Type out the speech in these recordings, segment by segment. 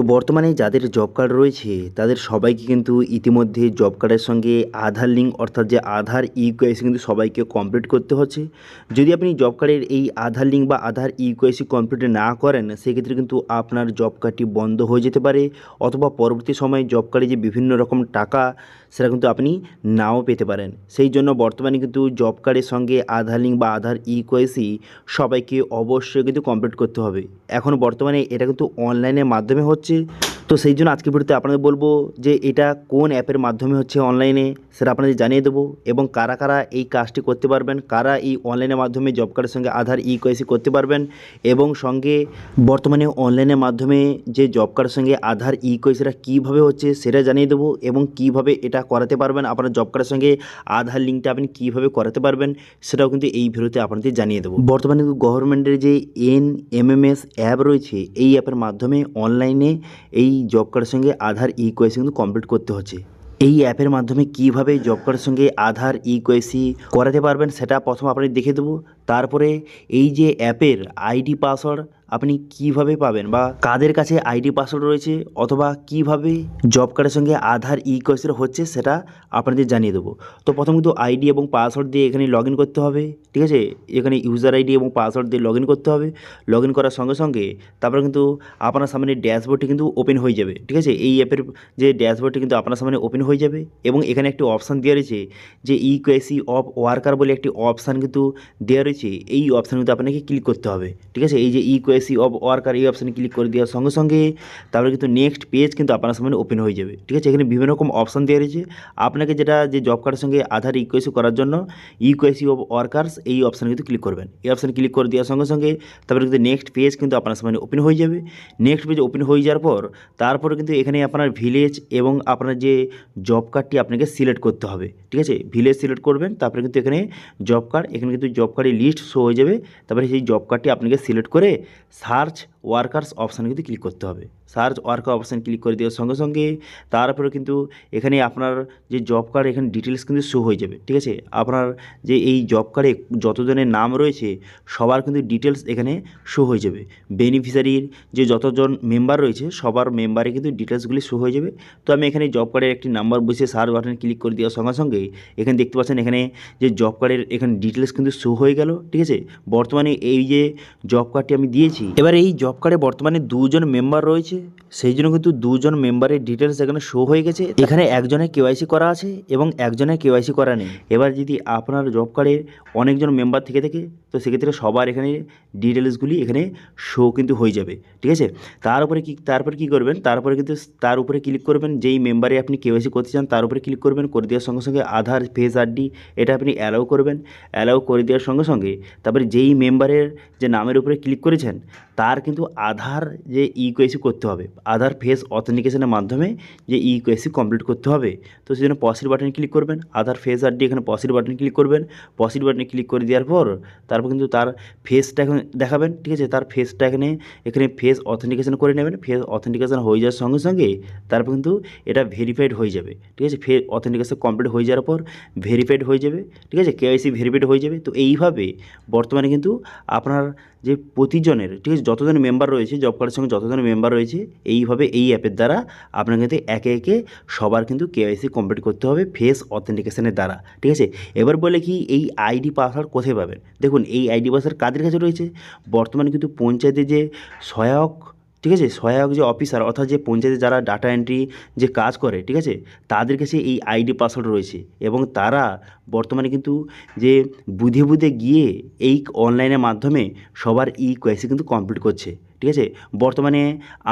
তো বর্তমানে যাদের জব কার্ড রয়েছে, তাদের সবাইকে কিন্তু ইতিমধ্যে জব কার্ডের সঙ্গে আধার লিঙ্ক অর্থাৎ যে আধার ইউকেআইসি কিন্তু সবাইকে কমপ্লিট করতে হচ্ছে। যদি আপনি জব কার্ডের এই আধার লিঙ্ক বা আধার ইউকেআইসি কমপ্লিট না করেন, সেক্ষেত্রে কিন্তু আপনার জব কার্ডটি বন্ধ হয়ে যেতে পারে অথবা পরবর্তী সময়ে জব কার্ডে যে বিভিন্ন রকম টাকা, সেটা কিন্তু আপনি নাও পেতে পারেন। সেই জন্য বর্তমানে কিন্তু জব কার্ডের সঙ্গে আধার লিঙ্ক বা আধার ইউকেআইসি সবাইকে অবশ্যই কিন্তু কমপ্লিট করতে হবে। এখন বর্তমানে এটা কিন্তু অনলাইনের মাধ্যমে হচ্ছে। তো সেই জন্য আজকের ভিডিওতে আপনাদের বলব যে এটা কোন অ্যাপের মাধ্যমে হচ্ছে অনলাইনে সেটা আপনাদের জানিয়ে দেবো এবং কারা কারা এই কাজটি করতে পারবেন, কারা এই অনলাইনের মাধ্যমে জব কার্ডের সঙ্গে আধার ই কেওয়াইসি করতে পারবেন এবং সঙ্গে বর্তমানে অনলাইনের মাধ্যমে যে জব কার্ডের সঙ্গে আধার ই কেওয়াইসিটা কীভাবে হচ্ছে সেটা জানিয়ে দেবো এবং কীভাবে এটা করাতে পারবেন, আপনার জব কার্ডের সঙ্গে আধার লিঙ্কটা আপনি কীভাবে করাতে পারবেন সেটাও কিন্তু এই ভিডিওতে আপনাদের জানিয়ে দেবো। বর্তমানে কিন্তু গভর্নমেন্টের যে এন এমএমএস অ্যাপ রয়েছে, এই অ্যাপের মাধ্যমে অনলাইনে এই জব কার্ডের সঙ্গে আধার ই কোয়েসি কিন্তু কমপ্লিট করতে হচ্ছে। এই অ্যাপের মাধ্যমে কীভাবে জব কার্ডের সঙ্গে আধার ই কোয়েসি করাতে পারবেন, সেটা প্রথম আপনি দেখে দেবো। তারপরে এই যে অ্যাপের আইডি পাসওয়ার্ড আপনি কীভাবে পাবেন বা কাদের কাছে আইডি পাসওয়ার্ড রয়েছে অথবা কীভাবে জব কার্ডের সঙ্গে আধার ই কেওয়াইসির হচ্ছে সেটা আপনাদের জানিয়ে দেবো। তো প্রথম কিন্তু আইডি এবং পাসওয়ার্ড দিয়ে এখানে লগ করতে হবে, ঠিক আছে? এখানে ইউজার আইডি এবং পাসওয়ার্ড দিয়ে লগ করতে হবে। লগ করার সঙ্গে সঙ্গে তারপরে কিন্তু আপনার সামনে ড্যাশবোর্ডটি কিন্তু ওপেন হয়ে যাবে, ঠিক আছে? এই অ্যাপের যে ড্যাশবোর্ডটি কিন্তু আপনার সামনে ওপেন হয়ে যাবে এবং এখানে একটি অপশান দেওয়া রয়েছে যে ই কেসি অফ ওয়ার্কার বলে একটি অপশান কিন্তু দেওয়া রয়েছে। এই অপশান কিন্তু আপনাকে ক্লিক করতে হবে, ঠিক আছে? এই যে ই কেসি অফ ওয়ার্কার এই অপশানে ক্লিক করে দেওয়ার সঙ্গে সঙ্গে তারপরে কিন্তু নেক্সট পেজ কিন্তু আপনার সামনে ওপেন হয়ে যাবে। ঠিক আছে? এখানে বিভিন্ন রকম অপশান দেওয়া রয়েছে। আপনাকে যেটা, যে জব কার্ডের সঙ্গে আধার ইকুয়েসি করার জন্য ইকুয়েসি অফ ওয়ার্কার্স এই অপশানে কিন্তু ক্লিক করবেন। এই অপশানে ক্লিক করে দেওয়ার সঙ্গে সঙ্গে তারপরে কিন্তু নেক্সট পেজ কিন্তু আপনার সামনে ওপেন হয়ে যাবে। নেক্সট পেজ ওপেন হয়ে যাওয়ার পর তারপরে কিন্তু এখানে আপনার ভিলেজ এবং আপনার যে জব কার্ডটি আপনাকে সিলেক্ট করতে হবে। ঠিক আছে? ভিলেজ সিলেক্ট করবেন, তারপরে কিন্তু এখানে জব কার্ড এখানে কিন্তু জব কার্ডের লিস্ট শো হয়ে যাবে। তারপরে সেই জব কার্ডটি আপনাকে সিলেক্ট করে সার্চ ওয়ার্কার্স অপশানে কিন্তু ক্লিক করতে হবে। সার্চ ওয়ার্কার অপশান ক্লিক করে দেওয়ার সঙ্গে সঙ্গে তারপরে কিন্তু এখানে আপনার যে জব কার্ড এখানে ডিটেলস কিন্তু শো হয়ে যাবে, ঠিক আছে? আপনার যে এই জব কার্ডে যতজনের নাম রয়েছে, সবার কিন্তু ডিটেলস এখানে শো হয়ে যাবে। বেনিফিশিয়ারির যে যতজন মেম্বার রয়েছে, সবার মেম্বারে কিন্তু ডিটেলসগুলি শো হয়ে যাবে। তো আমি এখানে জব কার্ডের একটি নাম্বার বসে সার্চ বাটনে ক্লিক করে দেওয়ার সঙ্গে সঙ্গে এখানে দেখতে পাচ্ছেন এখানে যে জব কার্ডের এখানে ডিটেলস কিন্তু শো হয়ে গেল, ঠিক আছে? বর্তমানে এই যে জব কার্ডটি আমি দিয়েছি, এবার এই জব কার্ডে বর্তমানে দুজন মেম্বার রয়েছে। সেই জন্য কিন্তু দুজন মেম্বারের ডিটেলস এখানে শো হয়ে গেছে। এখানে একজনের কেওয়াইসি করা আছে এবং একজনের কেওয়াইসি করা নেই। এবার যদি আপনার জব কার্ডে অনেকজন মেম্বার থেকে থাকে, তো সেক্ষেত্রে সবার এখানে ডিটেলসগুলি এখানে শো কিন্তু হয়ে যাবে। ঠিক আছে? তার উপরে কি তারপরে কী করবেন? তারপরে কিন্তু তার উপরে ক্লিক করবেন। যেই মেম্বারে আপনি কেওয়াইসি করতে চান, তার উপরে ক্লিক করবেন। করে দেওয়ার সঙ্গে সঙ্গে আধার ফেস আরডি এটা আপনি অ্যালাউ করবেন। অ্যালাউ করে দেওয়ার সঙ্গে সঙ্গে তারপরে যেই মেম্বারের যে নামের উপরে ক্লিক করেছেন তার কিন্তু আধার যে ইকুয়েসি করতে হবে, আধার ফেস অথেন্টিকেশনের মাধ্যমে যে ইকুয়েসি কমপ্লিট করতে হবে। তো সেই জন্য পসির বাটনে ক্লিক করবেন, আধার ফেস আরডি এখানে পসির বাটনে ক্লিক করবেন। পসির বাটনে ক্লিক করে দেওয়ার পর তারপর কিন্তু তার ফেসটা এখন দেখাবেন, ঠিক আছে? তার ফেসটা এখানে এখানে ফেস অথেন্টিকেশন করে নেবেন। ফেস অথেন্টিকেশন হয়ে যাওয়ার সঙ্গে সঙ্গে তারপর কিন্তু এটা ভেরিফাইড হয়ে যাবে, ঠিক আছে? ফেস অথেন্টিকেশন কমপ্লিট হয়ে যাওয়ার পর ভেরিফাইড হয়ে যাবে, ঠিক আছে? কেওয়াইসি ভেরিফাইড হয়ে যাবে। তো এইভাবে বর্তমানে কিন্তু আপনার যে প্রতিজনের, ঠিক আছে, যতজন মেম্বার রয়েছে জব কার্ডের সঙ্গে যতজন মেম্বার রয়েছে, এইভাবে এই অ্যাপের দ্বারা আপনার কিন্তু একে একে সবার কিন্তু কেওয়াইসি কমপ্লিট করতে হবে ফেস অথেন্টিকেশনের দ্বারা, ঠিক আছে? এবার বলে কি, এই আইডি পাসওয়ার্ড কোথায় পাবেন? দেখুন, এই আইডি পাসওয়ার্ড কাদের কাছে রয়েছে? বর্তমানে কিন্তু পঞ্চায়েতে যে সহায়ক ঠিক আছে? সহায়ক যে অফিসার অর্থাৎ যে পঞ্চায়েতে যারা ডাটা এন্ট্রি যে কাজ করে, ঠিক আছে? তাদের কাছে এই আইডি পাসওয়ার্ড রয়েছে এবং তারা বর্তমানে কিন্তু যে বুধে বুধে গিয়ে এই অনলাইনের মাধ্যমে সবার ই কোয়েসি কিন্তু কমপ্লিট করছে। ঠিক আছে? বর্তমানে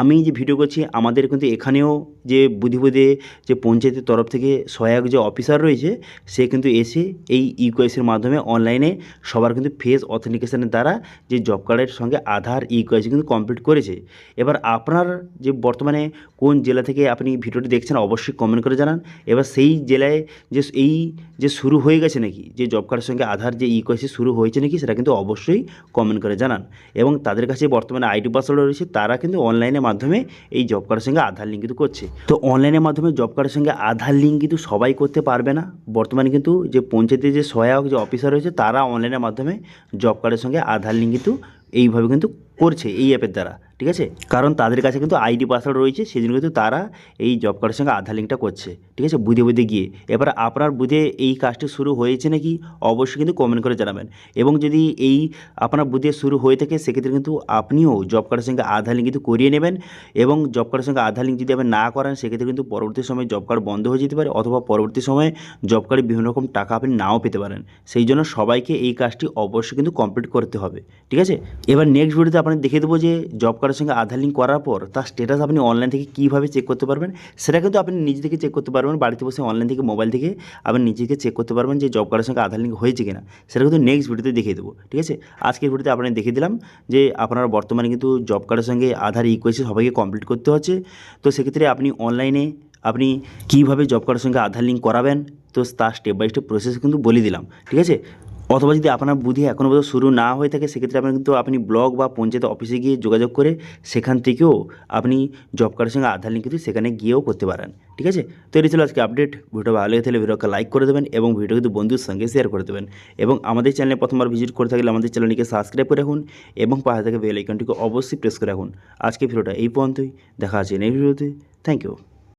আমি যে ভিডিও করছি, আমাদের কিন্তু এখানেও যে বুধি বুধে যে পঞ্চায়েতের তরফ থেকে সহায়ক যে অফিসার রয়েছে, সে কিন্তু এসে এই ইকুয়েসির মাধ্যমে অনলাইনে সবার কিন্তু ফেস অথেন্টিকেশনের দ্বারা যে জব কার্ডের সঙ্গে আধার ইকুয়েসি কিন্তু কমপ্লিট করেছে। এবার আপনার যে বর্তমানে কোন জেলা থেকে আপনি ভিডিওটি দেখছেন, অবশ্যই কমেন্ট করে জানান। এবার সেই জেলায় যে এই যে শুরু হয়ে গেছে নাকি, যে জব কার্ডের সঙ্গে আধার যে ইকুয়েসি শুরু হয়েছে নাকি, সেটা কিন্তু অবশ্যই কমেন্ট করে জানান। এবং তাদের কাছে বর্তমানে আইডি পাসওয়ার্ড রয়েছে তারা কিন্তু অনলাইনের মাধ্যমে এই জব কার্ডের সঙ্গে আধার লিঙ্ক কিন্তু করছে। তো অনলাইনের মাধ্যমে জব কার্ডের সঙ্গে আধার লিঙ্ক কিন্তু সবাই করতে পারবে না। বর্তমানে কিন্তু যে পঞ্চায়েতের যে সহায়ক যে অফিসার রয়েছে, তারা অনলাইনের মাধ্যমে জব কার্ডের সঙ্গে আধার লিঙ্ক কিন্তু এইভাবে কিন্তু করছে এই অ্যাপের দ্বারা, ঠিক আছে? কারণ তাদের কাছে কিন্তু আইডি পাসওয়ার্ড রয়েছে সেই জন্য কিন্তু তারা এই জব কার্ডের সঙ্গে আধার লিঙ্কটা করছে, ঠিক আছে? বুধে বুধে গিয়ে। এবার আপনার বুধে এই কাজটি শুরু হয়েছে নাকি? অবশ্যই কিন্তু কমেন্ট করে জানাবেন। এবং যদি এই আপনার বুধে শুরু হয়ে থাকে, সেক্ষেত্রে কিন্তু আপনিও জব কার্ডের সঙ্গে আধার লিঙ্ক কিন্তু করিয়ে নেবেন। এবং জব কার্ডের সঙ্গে আধার লিঙ্ক যদি আপনি না করেন, সেক্ষেত্রে কিন্তু পরবর্তী সময় জব কার্ড বন্ধ হয়ে যেতে পারে, অথবা পরবর্তী সময়ে জব কার্ডে বিভিন্ন রকম টাকা আপনি নাও পেতে পারেন। সেই জন্য সবাইকে এই কাজটি অবশ্যই কিন্তু কমপ্লিট করতে হবে, ঠিক আছে? এবার নেক্সট ভিডিওতে আপনাদের দেখে দেবো যে জব কার্ডের সঙ্গে আধার লিঙ্ক করার পর তার স্ট্যাটাস আপনি অনলাইন থেকে কীভাবে চেক করতে পারবেন, সেটা কিন্তু আপনি নিজে থেকে চেক করতে পারবেন, বাড়িতে বসে অনলাইন থেকে মোবাইল থেকে আপনি নিজেকে চেক করতে পারবেন যে জব কার্ডের সঙ্গে আধার লিঙ্ক হয়েছে কিনা। সেটা কিন্তু নেক্সট ভিডিওতে দেখিয়ে দেবো, ঠিক আছে? আজকের ভিডিওতে আপনাদের দেখিয়ে দিলাম যে আপনার বর্তমানে কিন্তু জব কার্ডের সঙ্গে আধার ইকুয়েছে সবাইকে কমপ্লিট করতে হচ্ছে। তো সেক্ষেত্রে আপনি অনলাইনে আপনি কীভাবে জব কার্ডের সঙ্গে আধার লিঙ্ক করাবেন, তো তার স্টেপ বাই স্টেপ প্রসেস কিন্তু বলে দিলাম, ঠিক আছে? অথবা যদি আপনার বুদ্ধি এখনও পর্যন্ত শুরু না হয়ে থাকে, সেক্ষেত্রে আপনি কিন্তু আপনি ব্লক বা পঞ্চায়েত অফিসে গিয়ে যোগাযোগ করে সেখান থেকেও আপনি জব কার্ডের সঙ্গে আধার লিঙ্ক কিন্তু সেখানে গিয়েও করতে পারেন। ঠিক আছে? তো এটি ছিল আজকে আপডেট ভিডিও ভালো লেগে থাকলে ভিডিওকে লাইক করে দেবেন এবং ভিডিও কিন্তু বন্ধুর সঙ্গে শেয়ার করে দেবেন। এবং আমাদের চ্যানেলে প্রথমবার ভিজিট করে থাকলে আমাদের চ্যানেলটিকে সাবস্ক্রাইব করে রাখুন এবং পাশে থেকে বেল আইকনটিকে অবশ্যই প্রেস করে রাখুন। আজকে ভিডিওটা এই পর্যন্তই। দেখা আছে নেক্সট ভিডিওতে থ্যাংক ইউ